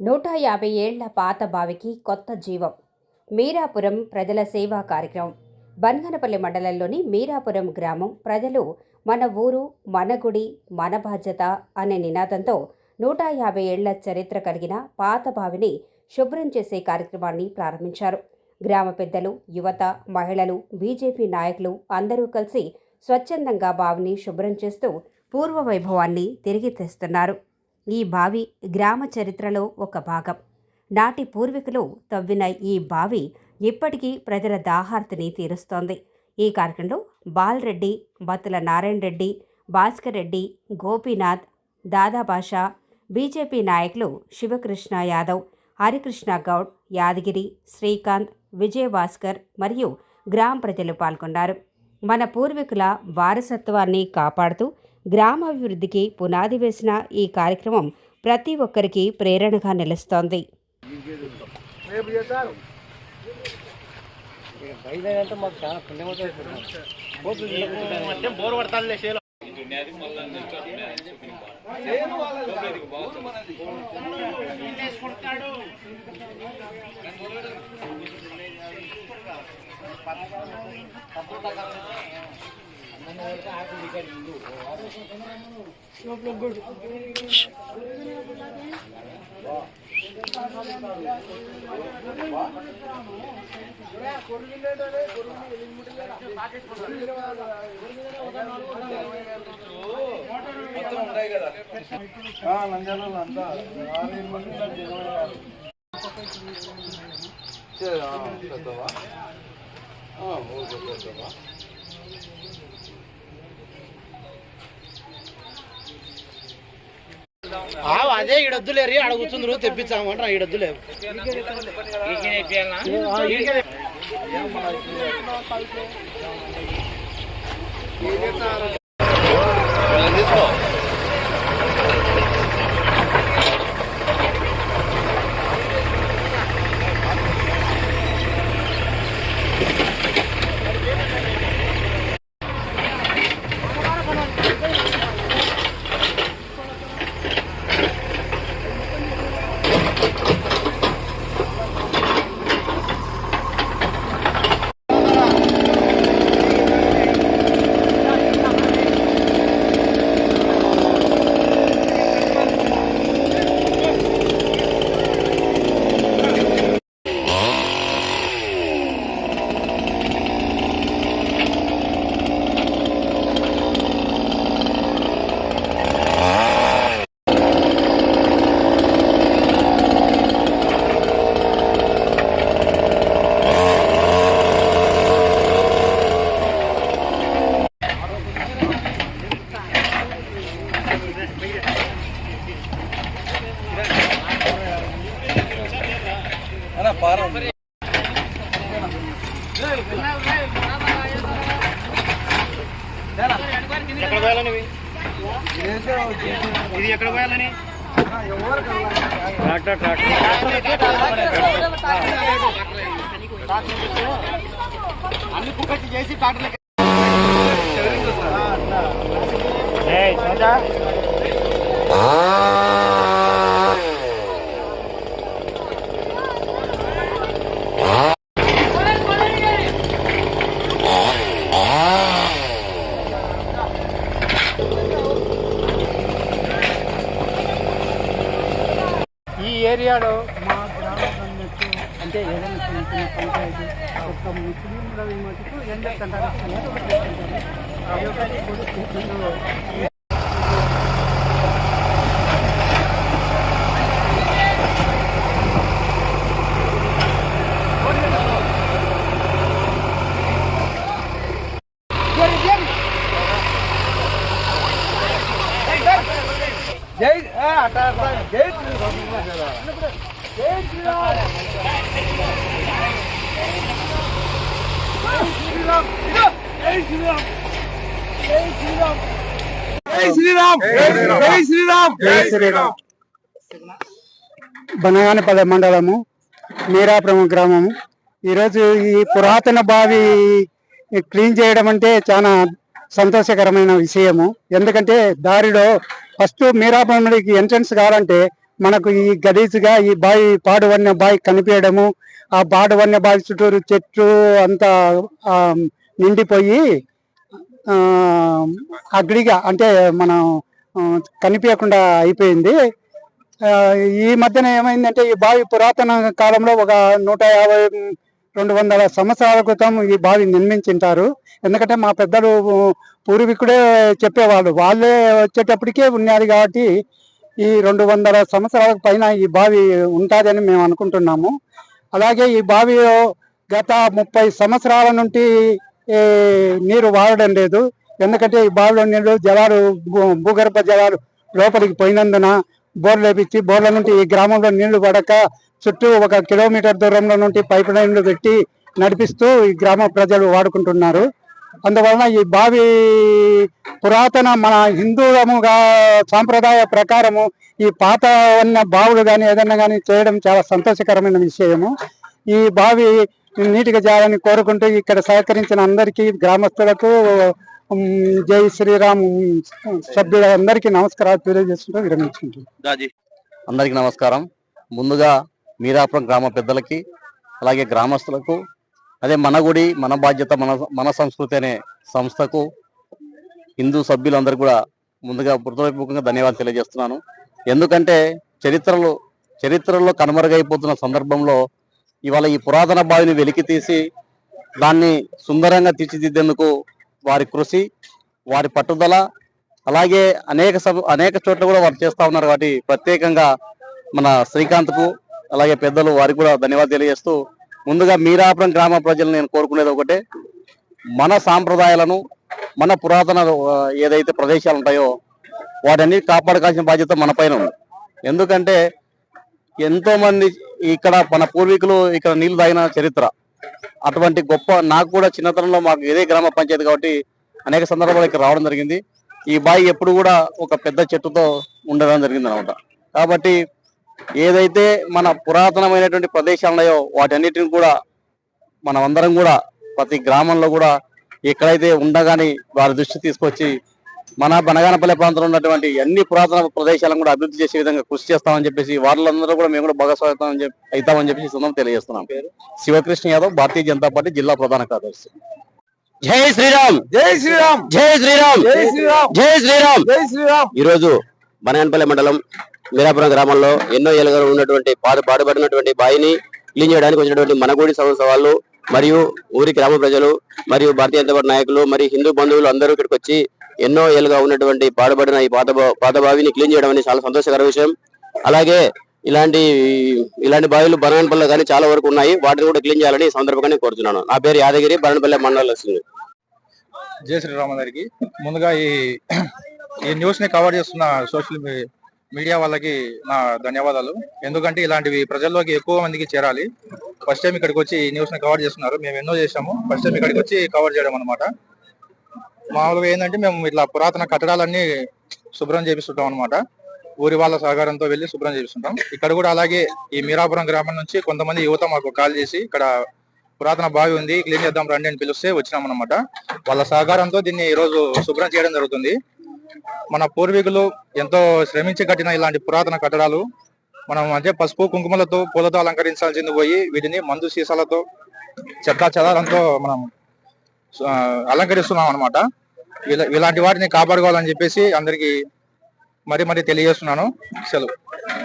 నూట యాభై ఏళ్ళ పాత బావికి కొత్త జీవం. మీరాపురం ప్రజల సేవా కార్యక్రమం. బన్గనపల్లి మండలంలోని మీరాపురం గ్రామం ప్రజలు మన ఊరు మన గుడి మన బాధ్యత అనే నినాదంతో నూట యాభై ఏళ్ళ చరిత్ర కలిగిన పాత బావిని శుభ్రం చేసే కార్యక్రమాన్ని ప్రారంభించారు. గ్రామ పెద్దలు యువత మహిళలు బీజేపీ నాయకులు అందరూ కలిసి స్వచ్ఛందంగా బావిని శుభ్రం చేస్తూ పూర్వ వైభవాన్ని తిరిగి తెస్తున్నారు. ఈ బావి గ్రామ చరిత్రలో ఒక భాగం. నాటి పూర్వీకులు తవ్విన ఈ బావి ఇప్పటికీ ప్రజల దాహార్తిని తీరుస్తోంది. ఈ కార్యక్రమంలో బాలరెడ్డి బత్తుల నారాయణ రెడ్డి భాస్కర్ రెడ్డి గోపీనాథ్ దాదాబాషా బీజేపీ నాయకులు శివకృష్ణ యాదవ్ హరికృష్ణ గౌడ్ యాదగిరి శ్రీకాంత్ విజయభాస్కర్ మరియు గ్రామ ప్రజలు పాల్గొన్నారు. మన పూర్వీకుల వారసత్వాన్ని కాపాడుతూ గ్రామాభివృద్ధికి పునాది వేసిన ఈ కార్యక్రమం ప్రతి ఒక్కరికి ప్రేరణగా నిలుస్తోంది. బయలుదేరంటే మాకు అంతా ఆరు ఏడు మంది ఓకే పెద్దవా? అదే ఈడొద్దులేరు ఆడ కూర్చుందరు తెప్పించామంటారా ఈడొద్దులేవు తీసుకో అన్న పారం ఎక్కడ పోయాలని ఇది ఎక్కడ పోయాలని? ట్రాక్టర్ అన్ని కుక్కచ్చి చేసి ట్రాక్టర్ ఈ ఏరియాలో మా గ్రామ అంటే ఏదైనా చిన్న చిన్న పంచాయతీ ఒక ముస్లింల మటుకు చేసుకుంటారు. ఆ ఒకటి కూడా జై అట బనగానపల్లి మండలము మీరాపురం గ్రామము. ఈరోజు ఈ పురాతన బావి క్లీన్ చేయడం అంటే చాలా సంతోషకరమైన విషయము. ఎందుకంటే దారిలో ఫస్ట్ మీరాపురంకి ఎంట్రన్స్ కావాలంటే మనకు ఈ గలీజుగా ఈ బావి పాడువన్న బావి కనిపించడము ఆ పాడువన్న బావి చుట్టూరు చెట్లు అంతా నిండిపోయి ఆ, అగ్డిగా అంటే మనం కనిపించకుండా అయిపోయింది. ఈ మధ్యన ఏమైందంటే ఈ బావి పురాతన కాలంలో ఒక నూట యాభై రెండు వందల సంవత్సరాల క్రితం ఈ బావి నిర్మించింటారు. ఎందుకంటే మా పెద్దలు పూర్వీకుడే చెప్పేవాళ్ళు. వాళ్ళే వచ్చేటప్పటికే ఉన్నది కాబట్టి ఈ రెండు వందల సంవత్సరాల పైన ఈ బావి ఉంటుందని మేము అనుకుంటున్నాము. అలాగే ఈ బావిలో గత ముప్పై సంవత్సరాల నుండి నీరు వాడడం లేదు. ఎందుకంటే ఈ బావిలో నీళ్ళు జలాలు భూ- భూగర్భ జలాలు లోపలికి పోయినందున బోర్లు వేపించి బోర్ల నుండి ఈ గ్రామంలో నీళ్ళు పడక చుట్టూ ఒక కిలోమీటర్ దూరంలో నుండి పైప్ లైన్లు పెట్టి నడిపిస్తూ ఈ గ్రామ ప్రజలు వాడుకుంటున్నారు. అందువలన ఈ బావి పురాతన మన హిందువులముగా సాంప్రదాయ ప్రకారము ఈ పాత ఉన్న బావులు కానీ ఏదన్నా కానీ చేయడం చాలా సంతోషకరమైన విషయము. ఈ బావి నీటిగా చేయాలని కోరుకుంటూ ఇక్కడ సహకరించిన అందరికీ గ్రామస్తులకు జై శ్రీరామ్ సభ్యులందరికీ నమస్కారాలు తెలియజేస్తుంటూ విరమించుకుంటున్నాను. అందరికీ నమస్కారం. ముందుగా మీరాపురం గ్రామ పెద్దలకి అలాగే గ్రామస్తులకు అదే మన గుడి మన బాధ్యత మన మన సంస్కృతి అనే సంస్థకు హిందూ సభ్యులందరూ కూడా ముందుగా హృదయపూర్వకంగా ధన్యవాదాలు తెలియజేస్తున్నాను. ఎందుకంటే చరిత్రలో చరిత్రలో కనుమరుగైపోతున్న సందర్భంలో ఇవాళ ఈ పురాతన బావిని వెలికి తీసి దాన్ని సుందరంగా తీర్చిదిద్దేందుకు వారి కృషి వారి పట్టుదల అలాగే అనేక అనేక చోట్ల కూడా వారు చేస్తూ ఉన్నారు కాబట్టి ప్రత్యేకంగా మన శ్రీకాంత్కు అలాగే పెద్దలు వారికి కూడా ధన్యవాదాలు తెలియజేస్తూ ముందుగా మీరాపురం గ్రామ ప్రజలు నేను కోరుకునేది ఒకటే మన సాంప్రదాయాలను మన పురాతన ఏదైతే ప్రదేశాలు ఉంటాయో వాటిని కాపాడుకోవాల్సిన బాధ్యత మన పైన ఉంది. ఎందుకంటే ఎంతో మంది ఇక్కడ మన పూర్వీకులు ఇక్కడ నీళ్ళు తాగిన చరిత్ర అటువంటి గొప్ప నాకు కూడా చిన్నతనంలో మాకు ఇదే గ్రామ పంచాయతీ కాబట్టి అనేక సందర్భాలు ఇక్కడ రావడం జరిగింది. ఈ బావి ఎప్పుడు కూడా ఒక పెద్ద చెట్టుతో ఉండడం జరిగింది అనమాట కాబట్టి ఏదైతే మన పురాతనమైనటువంటి ప్రదేశాలు ఉన్నాయో వాటన్నిటిని కూడా మనం అందరం కూడా ప్రతి గ్రామంలో కూడా ఎక్కడైతే ఉండగాని వారి దృష్టి తీసుకొచ్చి మన బనగానపల్లి ప్రాంతంలో ఉన్నటువంటి అన్ని పురాతన ప్రదేశాలను కూడా అభివృద్ధి చేసే విధంగా కృషి చేస్తామని చెప్పేసి వాళ్ళందరూ కూడా మేము కూడా భాగస్వామ్యం చెప్పి అవుతామని చెప్పేసి సందర్భంగా తెలియజేస్తున్నాం. శివకృష్ణ యాదవ్ భారతీయ జనతా పార్టీ జిల్లా ప్రధాన కార్యదర్శి. జై శ్రీరామ్! జై శ్రీరామ్! జై శ్రీరామ్! జై శ్రీరామ్! జై శ్రీరామ్! జై శ్రీరామ్! ఈ రోజు బనగానపల్లి మండలం మీరాపురం గ్రామంలో ఎన్నో ఏళ్ళుగా ఉన్నటువంటి పాడు పాడుపడినటువంటి బావిని క్లీన్ చేయడానికి వచ్చినటువంటి మనగూడి సంస్థ వాళ్ళు మరియు ఊరి గ్రామ ప్రజలు మరియు భారతీయ జనతా పార్టీ నాయకులు మరియు హిందూ బంధువులు అందరూ ఇక్కడికి వచ్చి ఎన్నో ఏళ్ళుగా ఉన్నటువంటి పాడుబడిన ఈ పాత పాత బావిని క్లీన్ చేయడం అనేది చాలా సంతోషకర విషయం. అలాగే ఇలాంటి ఇలాంటి బావిలు బనగానపల్లిలో కానీ చాలా వరకు ఉన్నాయి. వాటిని కూడా క్లీన్ చేయాలని సందర్భంగా కోరుతున్నాను. నా పేరు యాదగిరి బనగానపల్లి మండలం వస్తుంది జయ శ్రీరామ గారికి. ముందుగా ఈ ఈ న్యూస్ని కవర్ చేస్తున్న సోషల్ మీడియా వాళ్ళకి నా ధన్యవాదాలు. ఎందుకంటే ఇలాంటివి ప్రజల్లోకి ఎక్కువ మందికి చేరాలి. ఫస్ట్ టైం ఇక్కడికి వచ్చి ఈ న్యూస్ని కవర్ చేస్తున్నారు. మేము ఎన్నో చేసాము ఫస్ట్ టైం ఇక్కడికి వచ్చి కవర్ చేయడం అనమాట మామూలుగా ఏంటంటే మేము ఇట్లా పురాతన కట్టడాలన్నీ శుభ్రం చేపిస్తుంటాం అనమాట ఊరి వాళ్ళ సహకారంతో వెళ్ళి శుభ్రం చేపిస్తుంటాం. ఇక్కడ కూడా అలాగే ఈ మీరాపురం గ్రామం నుంచి కొంతమంది యువత మాకు కాల్ చేసి ఇక్కడ పురాతన బావి ఉంది క్లీన్ చేద్దాం రండి అని పిలిస్తే వచ్చినాం అనమాట వాళ్ళ సహకారంతో దీన్ని ఈ రోజు శుభ్రం చేయడం జరుగుతుంది. మన పూర్వీకులు ఎంతో శ్రమించి కట్టిన ఇలాంటి పురాతన కట్టడాలు మనం అంటే పసుపు కుంకుమలతో పూలతో అలంకరించాల్సింది పోయి వీటిని మందు సీసాలతో చెత్త చెదారంతో మనం అలంకరిస్తున్నాం అనమాట ఇలాంటి వాటిని కాపాడుకోవాలని చెప్పేసి అందరికి మరి మరి తెలియజేస్తున్నాను సెలవు